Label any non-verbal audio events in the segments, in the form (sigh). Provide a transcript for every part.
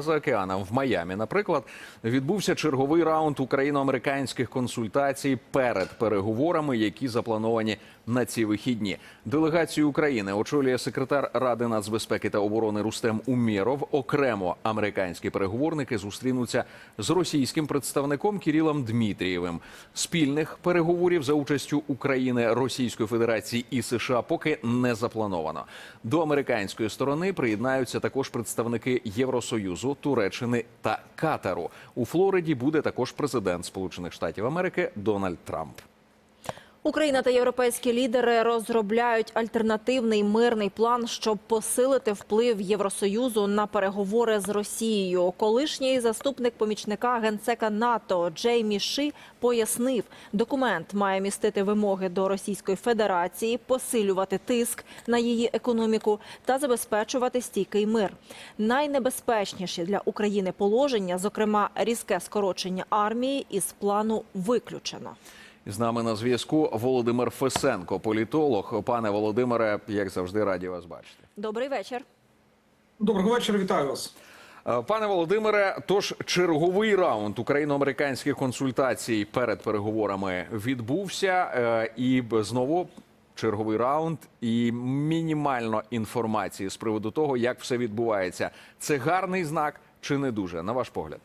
За океаном в Майамі, наприклад, відбувся черговий раунд україно-американських консультацій перед переговорами, які заплановані на ці вихідні. Делегацію України очолює секретар Ради нацбезпеки та оборони Рустем Умєров. Окремо американські переговорники зустрінуться з російським представником Кірілом Дмитрієвим. Спільних переговорів за участю України, Російської Федерації і США поки не заплановано. До американської сторони приєднаються також представники Євросоюзу, Туреччини та Катару. У Флориді буде також президент Сполучених Штатів Америки Дональд Трамп. Україна та європейські лідери розробляють альтернативний мирний план, щоб посилити вплив Євросоюзу на переговори з Росією. Колишній заступник помічника генсека НАТО Джеймі Ши пояснив, документ має містити вимоги до Російської Федерації, посилювати тиск на її економіку та забезпечувати стійкий мир. Найнебезпечніші для України положення, зокрема різке скорочення армії, із плану виключено. З нами на зв'язку Володимир Фесенко, політолог. Пане Володимире, як завжди, раді вас бачити. Добрий вечір. Доброго вечора, вітаю вас. Е, Пане Володимире, тож черговий раунд україно-американських консультацій перед переговорами відбувся, е, і знову черговий раунд і мінімально інформації з приводу того, як все відбувається. Це гарний знак чи не дуже, на ваш погляд?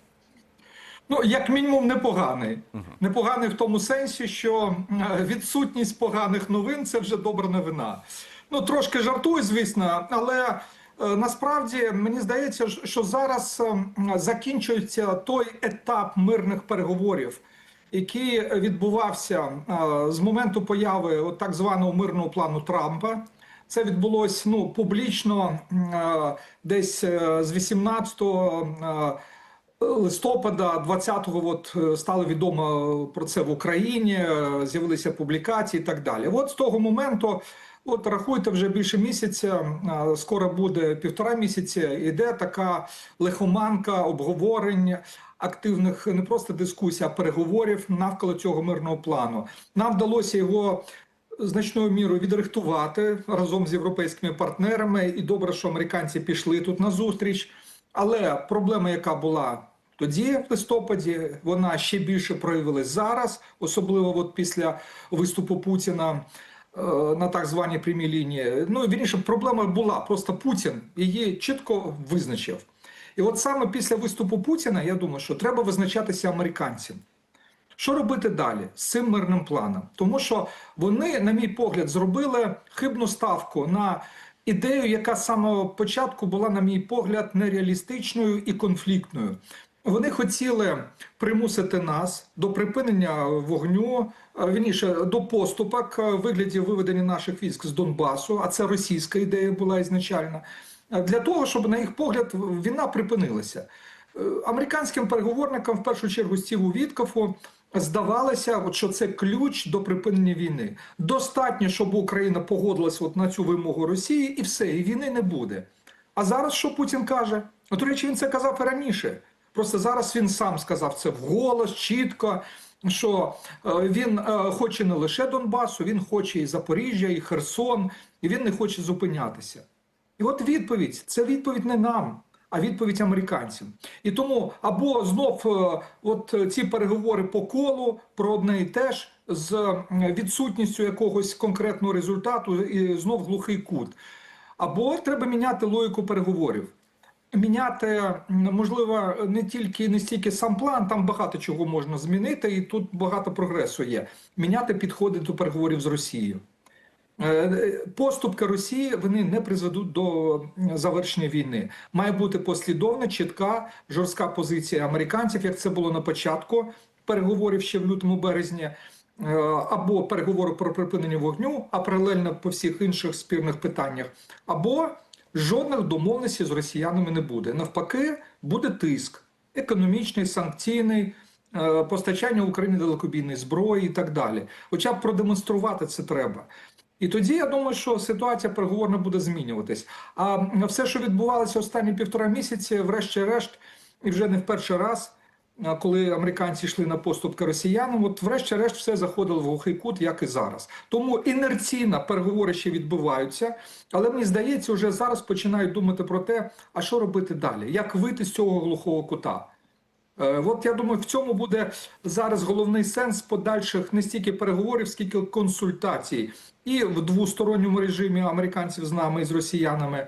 Ну, як мінімум, непоганий. Непоганий в тому сенсі, що відсутність поганих новин це вже добра новина. Ну, трошки жартую, звісно, але е, насправді мені здається, що зараз е, закінчується той етап мирних переговорів, який відбувався е, з моменту появи так званого мирного плану Трампа. Це відбулось ну публічно десь з 18 е, листопада 20-го от е, стало відомо про це в Україні, е, з'явилися публікації і так далі. От з того моменту, от рахуйте вже більше місяця, е, скоро буде півтора місяця. Іде така лихоманка обговорень. Активних не просто дискусій, а переговорів навколо цього мирного плану. Нам вдалося його значною мірою відрихтувати разом з європейськими партнерами. І добре, що американці пішли тут на зустріч. Але проблема, яка була тоді, в листопаді, вона ще більше проявилась зараз, особливо от після виступу Путіна е, на так званій прямій лінії. Ну вірніше, проблема була просто Путін її чітко визначив. І от саме після виступу Путіна, я думаю, що треба визначатися американцям. Що робити далі з цим мирним планом? Тому що вони, на мій погляд, зробили хибну ставку на ідею, яка з самого початку була, на мій погляд, нереалістичною і конфліктною. Вони хотіли примусити нас до припинення вогню, е, вірніше, до поступок е, в вигляді виведення наших військ з Донбасу, а це російська ідея була ізначально, е, для того, щоб, на їх погляд, війна припинилася. Е, Американським переговорникам, в першу чергу, Стіву Віткафу, здавалося, що це ключ до припинення війни. Достатньо, щоб Україна погодилась от на цю вимогу Росії, і все, і війни не буде. А зараз що Путін каже? От, до речі, він це казав і раніше. Просто зараз він сам сказав це вголос, чітко. Що е, він е, хоче не лише Донбасу, він хоче і Запоріжжя, і Херсон, і він не хоче зупинятися. І от відповідь це відповідь не нам, а відповідь американцям. І тому або знов е, от ці переговори по колу про одне і те ж з відсутністю якогось конкретного результату і знов глухий кут. Або треба міняти логіку переговорів. Міняти можливо не тільки не стільки сам план, там багато чого можна змінити, і тут багато прогресу є. Міняти підходи до переговорів з Росією. Е, Поступки Росії вони не призведуть до завершення війни. Має бути послідовна, чітка, жорстка позиція американців, як це було на початку переговорів ще в лютому березні, Е, або переговори про припинення вогню, а паралельно по всіх інших спірних питаннях, або жодних домовленостей з росіянами не буде. Навпаки, буде тиск економічний, санкційний. е, Постачання Україні далекобійної зброї і так далі. Хоча б продемонструвати це треба. І тоді я думаю, що ситуація переговорна буде змінюватись. А все, що відбувалося останні півтора місяці, врешті-решт, і вже не в перший раз, коли американці йшли на поступки росіянам, от врешті-решт все заходило в глухий кут, як і зараз. Тому інерційно переговори ще відбуваються, але мені здається, вже зараз починають думати про те, а що робити далі, як вийти з цього глухого кута. Е, От я думаю, в цьому буде зараз головний сенс подальших не стільки переговорів, скільки консультацій і в двосторонньому режимі американців з нами і з росіянами,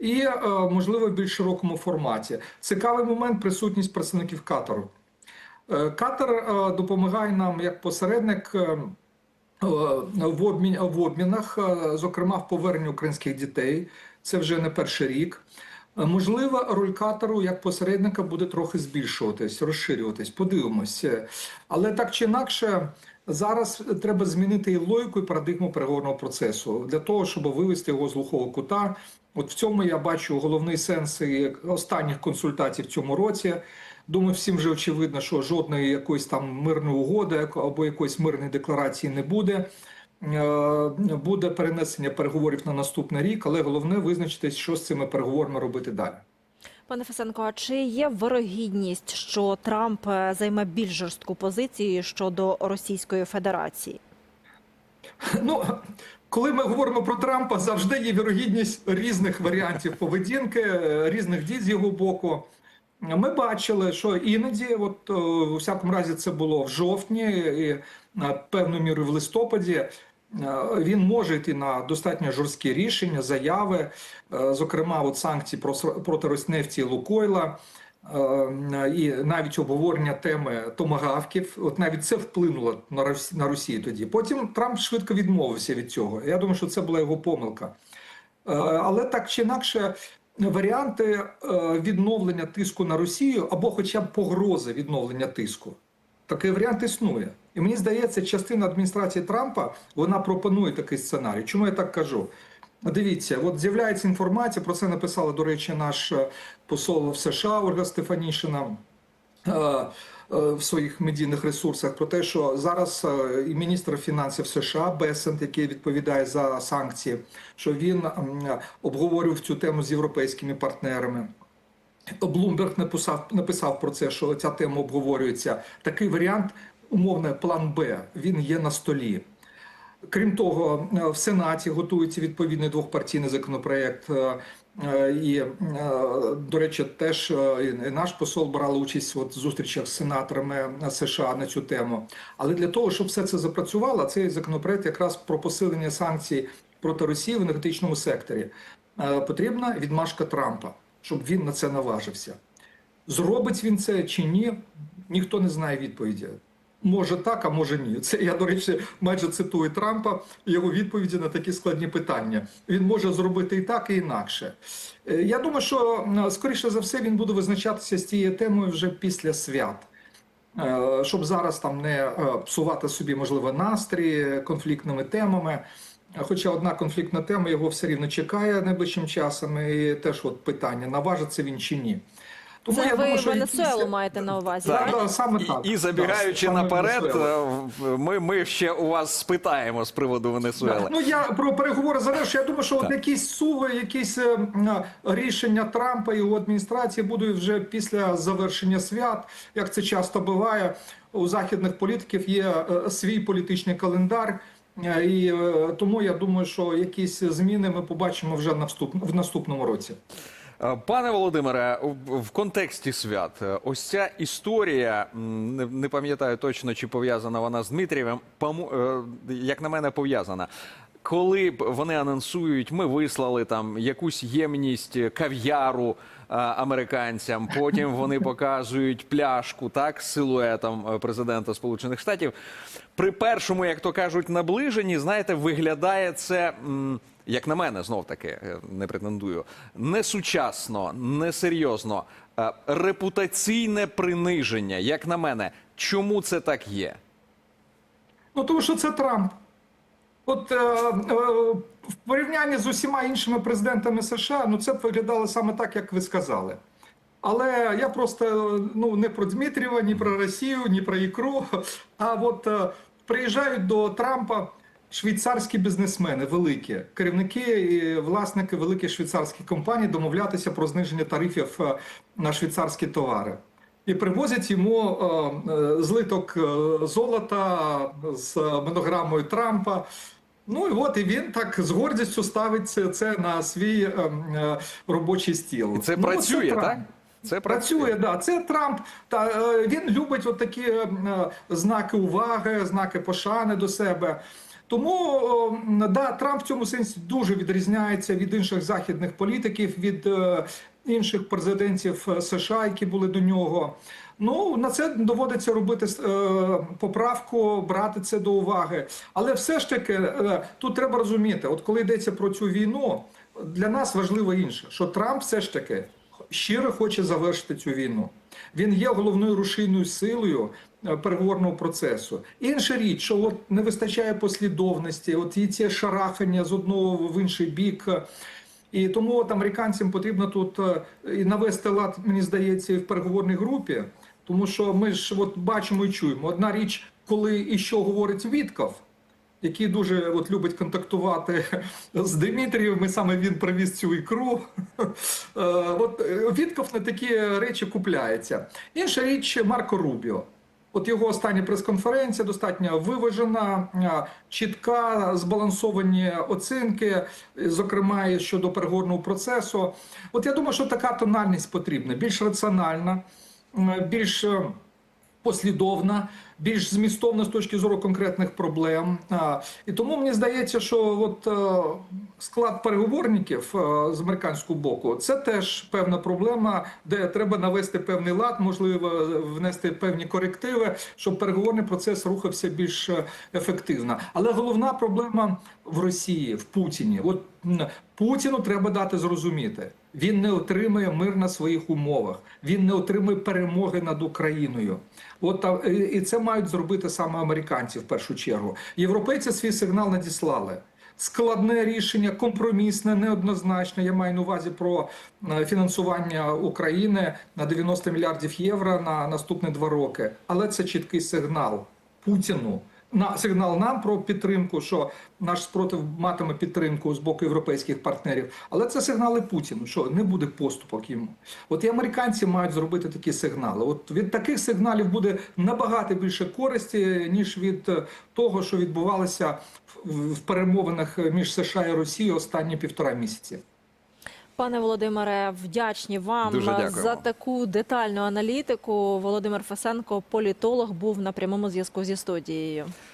і е, можливо в більш широкому форматі. Цікавий момент присутність представників Катару. Е, Катар е, допомагає нам як посередник. В обмін в обмінах, зокрема в поверненні українських дітей, це вже не перший рік. Можливо, роль Катару як посередника буде трохи збільшуватись, розширюватись. Подивимось. Е, Але так чи інакше, зараз треба змінити і логіку, і парадигму переговорного процесу для того, щоб вивести його з глухого кута. От в цьому я бачу головний сенс останніх консультацій в цьому році. Думаю, всім вже очевидно, що жодної якоїсь там мирної угоди або якоїсь мирної декларації не буде. Е, Буде перенесення переговорів на наступний рік, але головне визначитись, що з цими переговорами робити далі. Пане Фесенко, а чи є вирогідність, що Трамп е, займе більш жорстку позицію щодо Російської Федерації? Ну, коли ми говоримо про Трампа, завжди є вірогідність різних варіантів поведінки, е, різних дій з його боку. Ми бачили, що іноді, от у всякому разі, це було в жовтні і певною мірою в листопаді. Е, Він може йти на достатньо жорсткі рішення, заяви, е, зокрема, от санкції про- проти Роснефті Лукойла. Е, І навіть обговорення теми томагавків, от навіть це вплинуло на Росі- на Росію тоді. Потім Трамп швидко відмовився від цього. Я думаю, що це була його помилка. Але так чи інакше, варіанти відновлення тиску на Росію або хоча б погрози відновлення тиску. Такий варіант існує. І мені здається, частина адміністрації Трампа вона пропонує такий сценарій. Чому я так кажу? Дивіться, от з'являється інформація, про це написала, до речі, наш е, посол в США Ольга Стефанішина. е, е, В своїх медійних ресурсах про те, що зараз і міністр фінансів США Бесент, який відповідає за санкції, що він обговорював цю тему з європейськими партнерами. Блумберг написав, написав про це, що ця тема обговорюється. Такий варіант, умовно, план Б, він є на столі. Крім того, е, в Сенаті готується відповідний двохпартійний законопроект. е, е, І, до речі, теж наш посол брали участь от в зустрічах з сенаторами США на цю тему. Але для того, щоб все це запрацювало, цей законопроект якраз про посилення санкцій проти Росії в енергетичному секторі. Потрібна відмашка Трампа, щоб він на це наважився. Зробить він це чи ні, ніхто не знає відповіді. Може так, а може ні. Це я, до речі, майже цитую Трампа його відповіді на такі складні питання. Він може зробити і так, і інакше. Е, Я думаю, що скоріше за все він буде визначатися з цією темою вже після свят. Е, Щоб зараз там не е, псувати собі, можливо, настрій конфліктними темами. Хоча одна конфліктна тема його все рівно чекає найближчим часом, і теж от питання, наважиться він чи ні. Тому Це я ви думаю, що Венесуелу якісь- маєте на увазі? Так, так? да, саме так. І, і забігаючи Так, саме наперед, Венесуела. е, ми, ми ще у вас спитаємо з приводу Венесуели. Ну я про переговори завершу. Я думаю, що от якісь суви, якісь е, м, рішення Трампа і його адміністрації будуть вже після завершення свят, як це часто буває. У західних політиків є е, свій політичний календар. е, І е, тому я думаю, що якісь зміни ми побачимо вже на вступ- в наступному році. Е, Пане Володимире, в- контексті свят, е, ось ця історія, не, пам'ятаю точно, чи пов'язана вона з Дмитрієвим, е, як на мене, пов'язана. Коли б вони анонсують, ми вислали там якусь ємність кав'яру американцям, потім (laughs) вони показують пляшку так з силуетом президента Сполучених Штатів. При першому, як то кажуть, наближенні, знаєте, виглядає це. м, як на мене, знов таки е, не претендую, не сучасно, не серйозно, е, репутаційне приниження, як на мене, чому це так є? Ну тому що це Трамп. От е, е, в порівнянні з усіма іншими президентами США, ну це б виглядало саме так, як ви сказали. Але я просто ну не про Дмитрієва, ні про Росію, ні про ікру. А от е, приїжджають до Трампа швейцарські бізнесмени, великі керівники і власники великих швейцарських компаній домовлятися про зниження тарифів е, на швейцарські товари. і привозять йому е, е, злиток золота з монограмою Трампа. Ну і от і він так з гордістю ставить це, це на свій робочий стіл. І це Ну, працює, Трамп. так? Це Працює, да. Це Трамп. Та він любить от такі знаки уваги, знаки пошани до себе. Тому да, Трамп в цьому сенсі дуже відрізняється від інших західних політиків, від е, інших президентів е, США, які були до нього. Ну на це доводиться робити е, поправку, брати це до уваги. Але все ж таки тут треба розуміти, от коли йдеться про цю війну, для нас важливо інше, що Трамп все ж таки щиро хоче завершити цю війну. Він є головною рушійною силою переговорного процесу. Інша річ, що от не вистачає послідовності, от і ці шарахання з одного в інший бік. І тому от американцям потрібно тут е, і навести лад, мені здається, і в переговорній групі, тому що ми ж от бачимо і чуємо. Одна річ, коли і що говорить Вітков, який дуже от любить контактувати (laughs) з Дмитрієм, і саме він привіз цю ікру. (laughs) Е, От е, Вітков на такі речі купляється. Інша річ Марко Рубіо. От його остання прес-конференція достатньо виважена, е, чітка, збалансовані оцінки, зокрема і щодо переговорного процесу. От я думаю, що така тональність потрібна, більш раціональна, більш е, послідовна, більш змістовна з точки зору конкретних проблем. І тому мені здається, що от е, склад переговорників е, з американського боку це теж певна проблема, де треба навести певний лад, можливо, внести певні корективи, щоб переговорний процес рухався більш е, ефективно. Але головна проблема в Росії, в Путіні. От Путіну треба дати зрозуміти. Він не отримує мир на своїх умовах, він не отримує перемоги над Україною. От і це мають зробити саме американці в першу чергу. Європейці свій сигнал надіслали. Складне рішення, компромісне, неоднозначне. Я маю на увазі про е, фінансування України на 90 мільярдів євро на наступні два роки. Але це чіткий сигнал Путіну. На сигнал нам про підтримку, що наш спротив матиме підтримку з боку європейських партнерів. Але це сигнали Путіну, що не буде поступок йому. От і американці мають зробити такі сигнали. От від таких сигналів буде набагато більше користі, ніж від е, того, що відбувалося в перемовинах між США і Росією останні півтора місяці. Пане Володимире, вдячні вам Дуже за таку детальну аналітику. Володимир Фесенко, політолог, був на прямому зв'язку зі студією.